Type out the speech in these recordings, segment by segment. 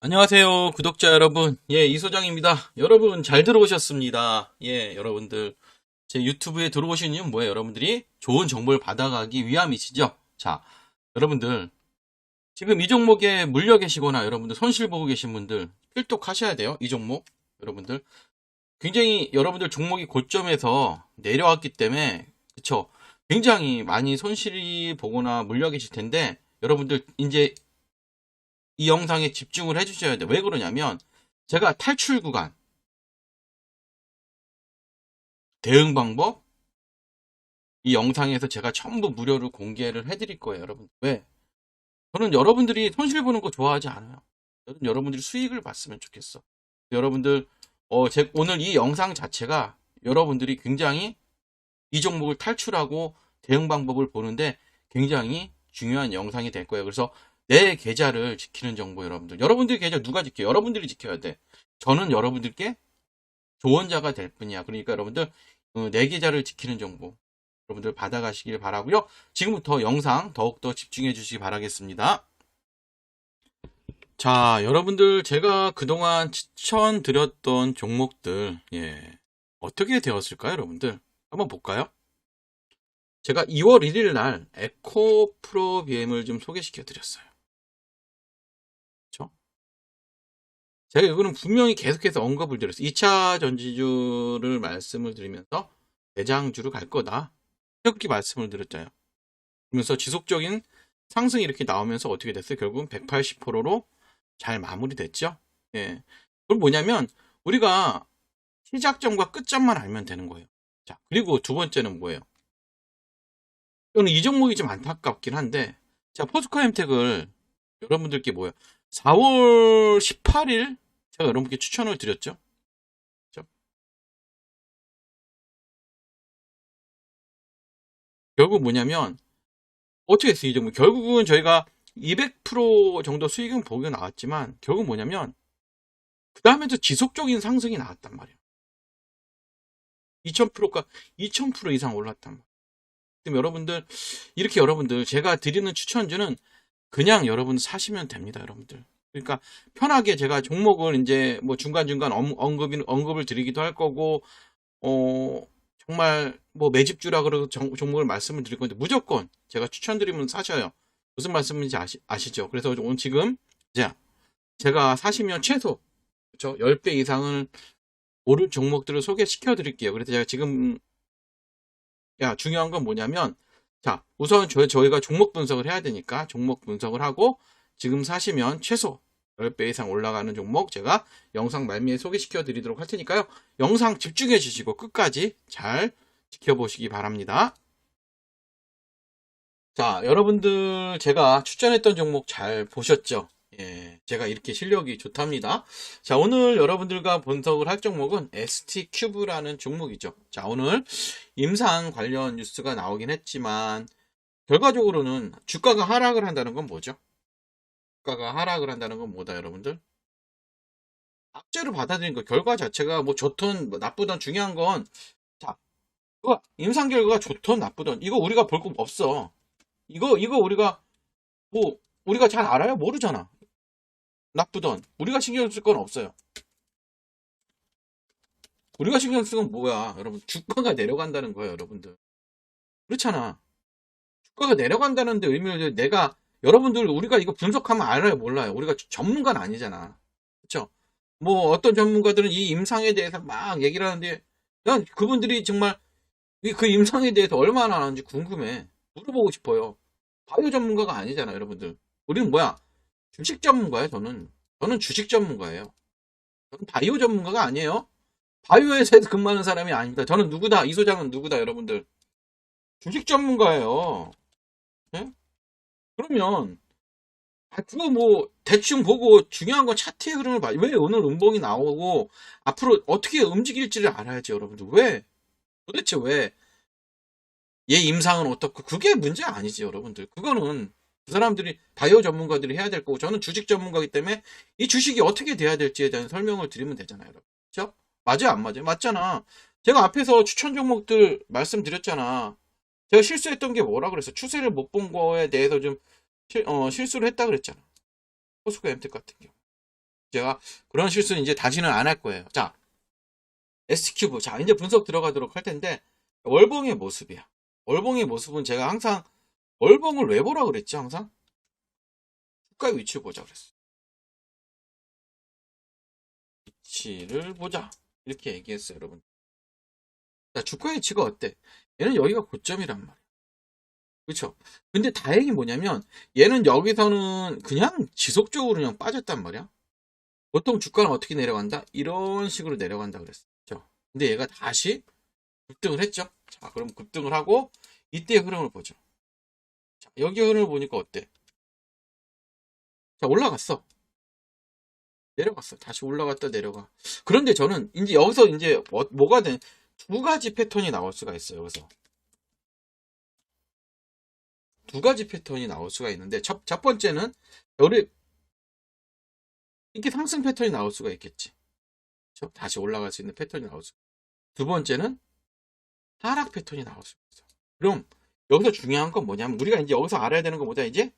안녕하세요, 구독자 여러분. 예, 이소장입니다. 여러분, 잘 들어오셨습니다. 예, 여러분들. 제 유튜브에 들어오신 이유는 뭐예요? 여러분들이 좋은 정보를 받아가기 위함이시죠? 자, 여러분들. 지금 이 종목에 물려 계시거나 여러분들 손실 보고 계신 분들 필독하셔야 돼요. 이 종목. 여러분들. 굉장히 여러분들 종목이 고점에서 내려왔기 때문에, 그쵸? 굉장히 많이 손실이 보거나 물려 계실 텐데, 여러분들 이제 이 영상에 집중을 해주셔야 돼요. 왜 그러냐면 제가 탈출 구간, 대응 방법, 이 영상에서 제가 전부 무료로 공개를 해드릴 거예요, 여러분. 왜? 저는 여러분들이 손실 보는 거 좋아하지 않아요. 저는 여러분들이 수익을 봤으면 좋겠어. 여러분들, 어, 제, 오늘 이 영상 자체가 여러분들이 굉장히 이 종목을 탈출하고 대응 방법을 보는데 굉장히 중요한 영상이 될 거예요. 그래서 내 계좌를 지키는 정보 여러분들. 여러분들 계좌 누가 지켜요? 여러분들이 지켜야 돼. 저는 여러분들께 조언자가 될 뿐이야. 그러니까 여러분들 어, 내 계좌를 지키는 정보 여러분들 받아가시길 바라고요. 지금부터 영상 더욱더 집중해 주시기 바라겠습니다. 자, 여러분들 제가 그동안 추천드렸던 종목들 예. 어떻게 되었을까요, 여러분들? 한번 볼까요? 제가 2월 1일 날 에코 프로 BM을 좀 소개시켜 드렸어요. 제가 이거는 분명히 계속해서 언급을 드렸어요. 2차 전지주를 말씀을 드리면서 대장주로 갈 거다. 이렇게 말씀을 드렸잖아요. 그러면서 지속적인 상승이 이렇게 나오면서 어떻게 됐어요? 결국은 180%로 잘 마무리됐죠. 예. 그럼 뭐냐면 우리가 시작점과 끝점만 알면 되는 거예요. 자, 그리고 두 번째는 뭐예요? 저는 이 종목이 좀 안타깝긴 한데, 자, 포스코 햄텍을 여러분들께 뭐예요? 4월 18일 제가 여러분께 추천을 드렸죠. 그렇죠? 결국 뭐냐면 어떻게 했어요? 이 정도 결국은 저희가 200% 정도 수익은 보기 나왔지만 결국 뭐냐면 그 다음에도 지속적인 상승이 나왔단 말이에요. 2000%가 2000% 이상 올랐단 말이에요. 그럼 여러분들 이렇게 여러분들 제가 드리는 추천주는 그냥 여러분 사시면 됩니다, 여러분들. 그러니까 편하게 제가 종목을 이제 뭐 중간중간 언급, 언급을 드리기도 할 거고, 어, 정말 뭐 매집주라 그러고 종목을 말씀을 드릴 건데 무조건 제가 추천드리면 사셔요. 무슨 말씀인지 아시, 아시죠? 그래서 오늘 지금, 자, 제가 사시면 최소, 그쵸? 10배 이상을 오를 종목들을 소개시켜 드릴게요. 그래서 제가 지금, 야, 중요한 건 뭐냐면, 자, 우선 저희, 저희가 종목 분석을 해야 되니까 종목 분석을 하고 지금 사시면 최소 10배 이상 올라가는 종목 제가 영상 말미에 소개시켜 드리도록 할 테니까요. 영상 집중해 주시고 끝까지 잘 지켜보시기 바랍니다. 자, 여러분들 제가 추천했던 종목 잘 보셨죠? 예, 제가 이렇게 실력이 좋답니다. 자, 오늘 여러분들과 분석을 할 종목은 ST큐브라는 종목이죠. 자, 오늘 임상 관련 뉴스가 나오긴 했지만, 결과적으로는 주가가 하락을 한다는 건 뭐죠? 주가가 하락을 한다는 건 뭐다, 여러분들? 악재를 받아들인 거, 결과 자체가 뭐 좋든 뭐 나쁘든 중요한 건, 자, 이거 임상 결과가 좋든 나쁘든, 이거 우리가 볼 거 없어. 이거, 이거 우리가, 뭐, 우리가 잘 알아요? 모르잖아. 나쁘던 우리가 신경 쓸 건 없어요. 우리가 신경 쓸건 뭐야, 여러분? 주가가 내려간다는 거예요, 여러분들. 그렇잖아. 주가가 내려간다는데 의미를 내가 여러분들 우리가 이거 분석하면 알아요, 몰라요. 우리가 전문가는 아니잖아. 그렇죠? 뭐 어떤 전문가들은 이 임상에 대해서 막 얘기를 하는데 난 그분들이 정말 그 임상에 대해서 얼마나 아는지 궁금해. 물어보고 싶어요. 바이오 전문가가 아니잖아, 여러분들. 우리는 뭐야? 주식 전문가예요, 저는. 저는 주식 전문가예요. 저는 바이오 전문가가 아니에요. 바이오 회사에서 근무하는 사람이 아닙니다. 저는 누구다? 이 소장은 누구다, 여러분들? 주식 전문가예요. 네? 그러면 아, 그거 뭐 대충 보고 중요한 건 차트의 흐름을 봐. 왜 오늘 음봉이 나오고 앞으로 어떻게 움직일지를 알아야지, 여러분들. 왜? 도대체 왜? 얘 임상은 어떻고 그게 문제 아니지, 여러분들. 그거는 그 사람들이 바이오 전문가들이 해야 될 거고 저는 주식 전문가이기 때문에 이 주식이 어떻게 돼야 될지에 대한 설명을 드리면 되잖아요. 그렇죠? 맞아요, 안 맞아요? 맞잖아. 제가 앞에서 추천 종목들 말씀드렸잖아. 제가 실수했던 게 뭐라 그랬어? 추세를 못 본 거에 대해서 좀 실, 어, 실수를 했다 그랬잖아. 포스코 엠텍 같은 경우. 제가 그런 실수는 이제 다시는 안 할 거예요. 자, S큐브. 자, 이제 분석 들어가도록 할 텐데, 월봉의 모습이야. 월봉의 모습은 제가 항상, 월봉을 왜 보라 그랬지, 항상? 주가 위치를 보자 그랬어. 위치를 보자. 이렇게 얘기했어요, 여러분. 자, 주가 위치가 어때? 얘는 여기가 고점이란 말이야. 그쵸? 근데 다행히 뭐냐면, 얘는 여기서는 그냥 지속적으로 그냥 빠졌단 말이야. 보통 주가는 어떻게 내려간다? 이런 식으로 내려간다 그랬어. 죠 근데 얘가 다시 급등을 했죠. 자, 그럼 급등을 하고, 이때의 흐름을 보죠. 자, 여기 흐름을 보니까 어때? 자, 올라갔어. 내려갔어. 다시 올라갔다 내려가. 그런데 저는 이제 여기서 이제 뭐, 뭐가 된, 두 가지 패턴이 나올 수가 있어요. 여기서. 두 가지 패턴이 나올 수가 있는데, 첫, 첫 번째는, 우리, 이렇게 상승 패턴이 나올 수가 있겠지. 그쵸? 다시 올라갈 수 있는 패턴이 나올 수. 두 번째는, 하락 패턴이 나올 수 있어. 그럼, 여기서 중요한 건 뭐냐면, 우리가 이제 여기서 알아야 되는 건 뭐냐, 이제?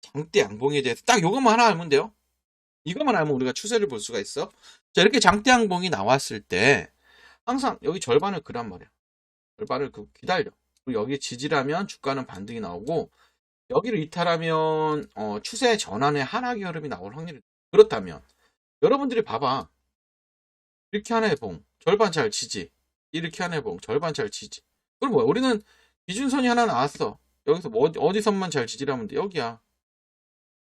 장대 양봉에 대해서 딱 요것만 하나 알면 돼요. 이것만 알면 우리가 추세를 볼 수가 있어. 자, 이렇게 장대 양봉이 나왔을 때, 항상 여기 절반을 그란 말이야. 절반을 그 기다려. 그리고 여기 지지라면 주가는 반등이 나오고, 여기를 이탈하면, 어, 추세 전환의 하락의 흐름이 나올 확률이, 그렇다면, 여러분들이 봐봐. 이렇게 하나의 봉, 절반 잘 지지. 이렇게 하나의 봉, 절반 잘 지지. 그럼 뭐야? 우리는 기준선이 하나 나왔어. 여기서 뭐 어디, 어디선만 잘 지지라면 돼. 여기야.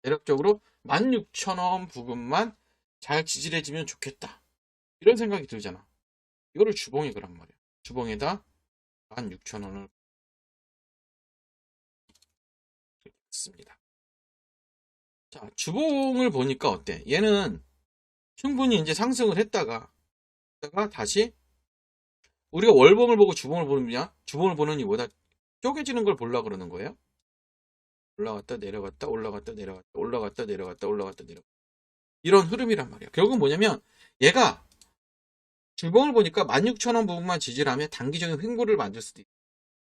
대략적으로 16,000원 부분만 잘 지지해지면 좋겠다. 이런 생각이 들잖아. 이거를 주봉이 그란 말이야. 주봉에다 16,000원을 씁니다. 자, 주봉을 보니까 어때? 얘는 충분히 이제 상승을 했다가, 했다가 다시 우리가 월봉을 보고 주봉을 보느냐? 주봉을 보는 이보다 쪼개지는 걸 보려고 그러는 거예요. 올라갔다 내려갔다 올라갔다 내려갔다 올라갔다 내려갔다 올라갔다 내려갔다 이런 흐름이란 말이야. 결국은 뭐냐면 얘가 주봉을 보니까 16,000원 부분만 지지를 하면 단기적인 횡보를 만들 수도 있어.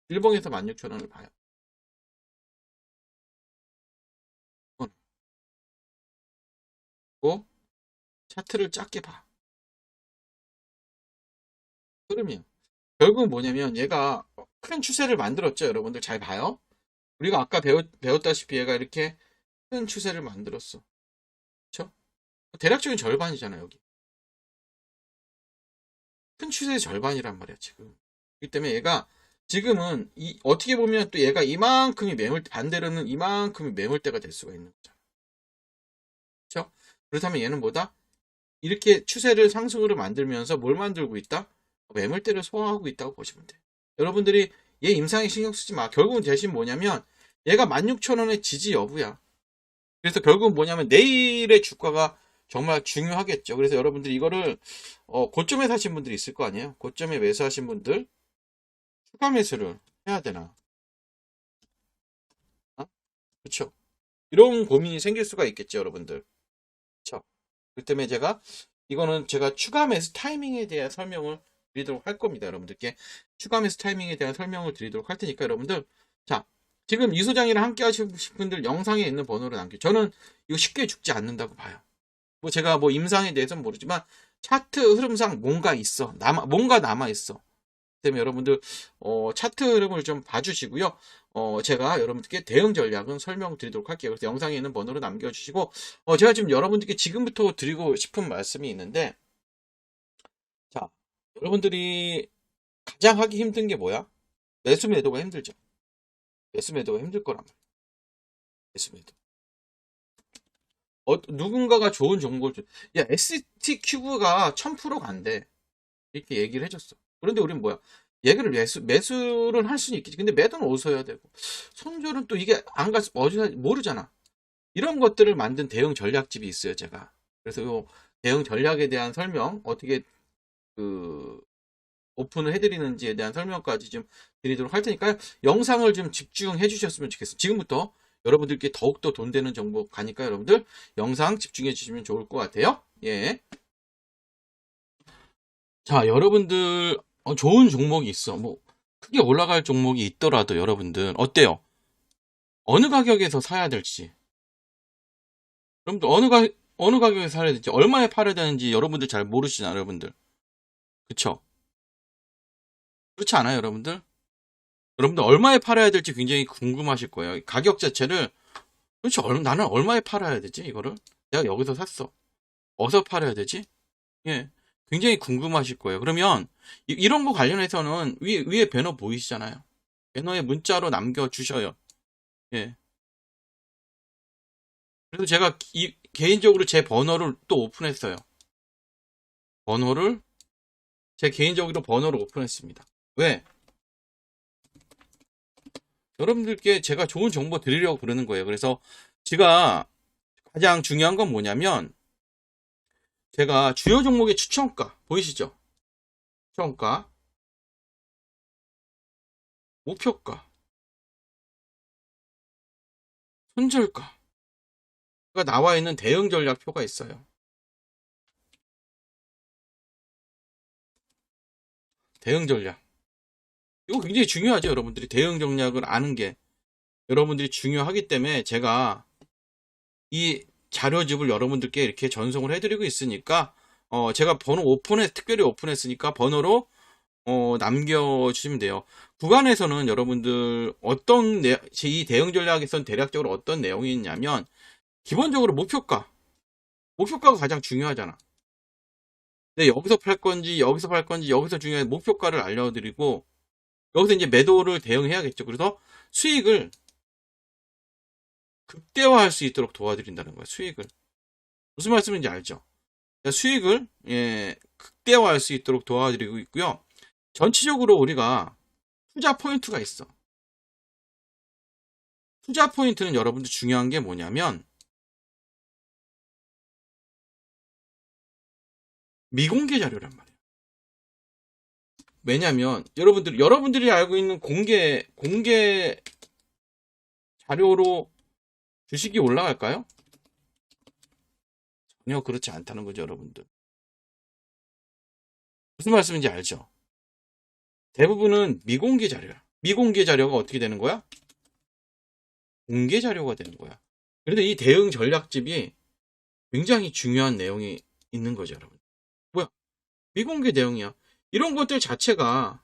일봉에서 16,000원을 봐요. 그리고 차트를 작게 봐. 흐름이야. 결국은 뭐냐면 얘가 큰 추세를 만들었죠. 여러분들 잘 봐요. 우리가 아까 배웠, 배웠다시피 얘가 이렇게 큰 추세를 만들었어. 그쵸? 대략적인 절반이잖아, 여기. 큰 추세의 절반이란 말이야, 지금. 그렇기 때문에 얘가 지금은 이, 어떻게 보면 또 얘가 이만큼이 매물, 반대로는 이만큼이 매물대가 될 수가 있는 거잖아. 그쵸? 그렇다면 얘는 뭐다? 이렇게 추세를 상승으로 만들면서 뭘 만들고 있다? 매물대를 소화하고 있다고 보시면 돼. 여러분들이 얘 임상에 신경 쓰지 마. 결국은 대신 뭐냐면 얘가 16,000원의 지지 여부야. 그래서 결국은 뭐냐면 내일의 주가가 정말 중요하겠죠. 그래서 여러분들이 이거를 어, 고점에 사신 분들이 있을 거 아니에요. 고점에 매수하신 분들 추가 매수를 해야 되나? 어? 그렇죠. 이런 고민이 생길 수가 있겠죠, 여러분들. 그렇죠. 그 때문에 제가 이거는 제가 추가 매수 타이밍에 대한 설명을 드리도록 할 겁니다. 여러분들께 추가 매수 타이밍에 대한 설명을 드리도록 할 테니까 여러분들 자 지금 이 소장이랑 함께 하시는 분들 영상에 있는 번호를 남겨. 저는 이거 쉽게 죽지 않는다고 봐요. 뭐 제가 뭐 임상에 대해서는 모르지만 차트 흐름상 뭔가 있어. 남아 뭔가 남아 있어. 때문에 여러분들 어, 차트 흐름을 좀 봐주시고요. 어, 제가 여러분들께 대응 전략은 설명드리도록 할게요. 그래서 영상에 있는 번호를 남겨주시고 어, 제가 지금 여러분들께 지금부터 드리고 싶은 말씀이 있는데 자 여러분들이 가장 하기 힘든 게 뭐야? 매수 매도가 힘들죠. 매수 매도가 힘들 거란 말이야. 매수 매도. 어, 누군가가 좋은 정보를 줘. 야, ST 큐브가 1000% 간대. 이렇게 얘기를 해줬어. 그런데 우리는 뭐야? 얘기를 매수, 매수를 할 수는 있겠지. 근데 매도는 어디서 해야 되고. 손절은 또 이게 안 가서 어디서 모르잖아. 이런 것들을 만든 대응 전략집이 있어요, 제가. 그래서 요 대응 전략에 대한 설명, 어떻게 그 오픈을 해드리는지에 대한 설명까지 좀 드리도록 할 테니까요. 영상을 좀 집중해 주셨으면 좋겠습니다. 지금부터 여러분들께 더욱더 돈 되는 정보 가니까 여러분들 영상 집중해 주시면 좋을 것 같아요. 예. 자, 여러분들 어, 좋은 종목이 있어. 뭐 크게 올라갈 종목이 있더라도 여러분들 어때요? 어느 가격에서 사야 될지. 여러분들 어느 가 어느 가격에 살아야 될지, 얼마에 팔아야 되는지 여러분들 잘 모르시잖아요, 여러분들. 그쵸? 그렇지 않아요, 여러분들? 여러분들 얼마에 팔아야 될지 굉장히 궁금하실 거예요. 가격 자체를 얼- 나는 얼마에 팔아야 되지, 이거를? 내가 여기서 샀어. 어디서 팔아야 되지? 예. 굉장히 궁금하실 거예요. 그러면 이, 런거 관련해서는 위에, 위에 배너 보이시잖아요. 배너에 문자로 남겨주셔요. 예. 그래서 제가 이- 개인적으로 제 번호를 또 오픈했어요. 번호를 제 개인적으로 번호를 오픈했습니다. 왜? 여러분들께 제가 좋은 정보 드리려고 그러는 거예요. 그래서 제가 가장 중요한 건 뭐냐면 제가 주요 종목의 추천가 보이시죠? 추천가, 목표가, 손절가가 나와 있는 대응 전략표가 있어요. 대응 전략. 이거 굉장히 중요하죠, 여러분들이. 대응 전략을 아는 게 여러분들이 중요하기 때문에 제가 이 자료집을 여러분들께 이렇게 전송을 해드리고 있으니까 어, 제가 번호 오픈해 특별히 오픈했으니까 번호로 어, 남겨주시면 돼요. 구간에서는 여러분들 어떤 내, 이 대응 전략에선 대략적으로 어떤 내용이 있냐면 기본적으로 목표가 목표가가 가장 중요하잖아. 근데 여기서 팔 건지 여기서 팔 건지 여기서 중요한 목표가를 알려드리고 여기서 이제 매도를 대응해야겠죠. 그래서 수익을 극대화할 수 있도록 도와드린다는 거예요. 수익을 무슨 말씀인지 알죠? 수익을 예, 극대화할 수 있도록 도와드리고 있고요. 전체적으로 우리가 투자 포인트가 있어. 투자 포인트는 여러분들 중요한 게 뭐냐면 미공개 자료란 말이에요. 왜냐면 여러분들 여러분들이 알고 있는 공개 공개 자료로 주식이 올라갈까요? 전혀 그렇지 않다는 거죠, 여러분들. 무슨 말씀인지 알죠? 대부분은 미공개 자료야. 미공개 자료가 어떻게 되는 거야? 공개 자료가 되는 거야. 그런데 이 대응 전략집이 굉장히 중요한 내용이 있는 거죠, 여러분. 미공개 내용이야. 이런 것들 자체가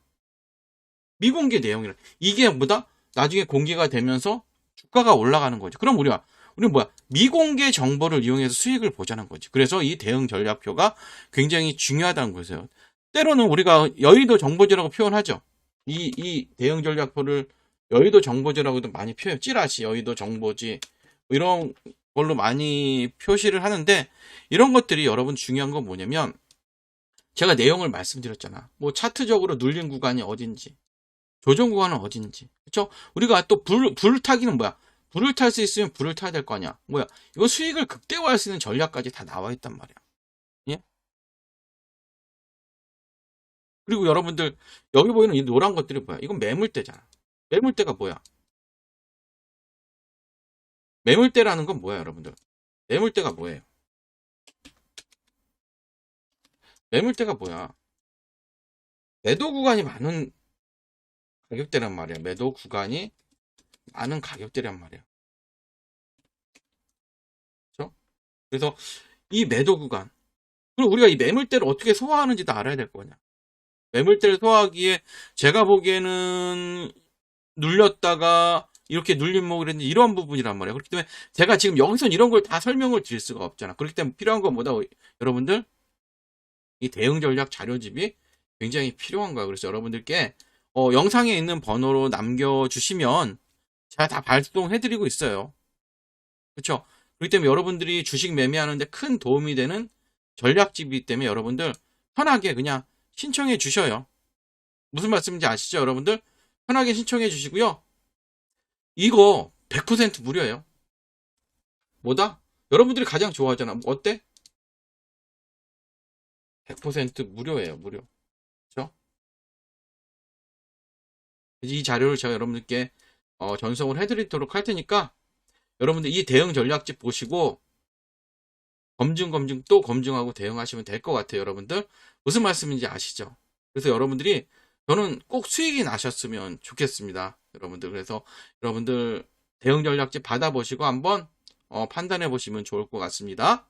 미공개 내용이라. 이게 뭐다? 나중에 공개가 되면서 주가가 올라가는 거죠. 그럼 우리가 우리 뭐야? 미공개 정보를 이용해서 수익을 보자는 거지. 그래서 이 대응 전략표가 굉장히 중요하다는 거죠. 때로는 우리가 여의도 정보지라고 표현하죠. 이, 이 대응 전략표를 여의도 정보지라고도 많이 표현, 찌라시, 여의도 정보지, 뭐 이런 걸로 많이 표시를 하는데, 이런 것들이 여러분 중요한 건 뭐냐면, 제가 내용을 말씀드렸잖아. 뭐 차트적으로 눌린 구간이 어딘지, 조정 구간은 어딘지. 그쵸? 우리가 또 불, 불 타기는 뭐야? 불을 탈 수 있으면 불을 타야 될 거 아니야. 뭐야? 이거 수익을 극대화할 수 있는 전략까지 다 나와 있단 말이야. 예? 그리고 여러분들 여기 보이는 이 노란 것들이 뭐야? 이건 매물대잖아. 매물대가 뭐야? 매물대라는 건 뭐야, 여러분들? 매물대가 뭐예요? 매물대가 뭐야? 매도 구간이 많은 가격대란 말이야. 매도 구간이 많은 가격대란 말이야. 그렇죠? 그래서 이 매도 구간 그리고 우리가 이 매물대를 어떻게 소화하는지도 알아야 될 거냐. 매물대를 소화하기에 제가 보기에는 눌렸다가 이렇게 눌림목을 했는데 이러한 부분이란 말이에요. 그렇기 때문에 제가 지금 여기서 이런 걸 다 설명을 드릴 수가 없잖아. 그렇기 때문에 필요한 건 뭐다? 여러분들 이 대응 전략 자료집이 굉장히 필요한 거야. 그래서 여러분들께 어, 영상에 있는 번호로 남겨주시면 제가 다 발송해드리고 있어요. 그렇죠? 그렇기 때문에 여러분들이 주식 매매하는데 큰 도움이 되는 전략집이기 때문에 여러분들 편하게 그냥 신청해 주셔요. 무슨 말씀인지 아시죠, 여러분들? 편하게 신청해 주시고요. 이거 100% 무료예요. 뭐다? 여러분들이 가장 좋아하잖아. 뭐 어때? 100% 무료예요, 무료. 그렇죠? 이 자료를 제가 여러분들께 어, 전송을 해드리도록 할 테니까 여러분들 이 대응 전략집 보시고 검증 검증 또 검증하고 대응하시면 될 것 같아요 여러분들 무슨 말씀인지 아시죠 그래서 여러분들이 저는 꼭 수익이 나셨으면 좋겠습니다 여러분들 그래서 여러분들 대응 전략집 받아보시고 한번 어, 판단해 보시면 좋을 것 같습니다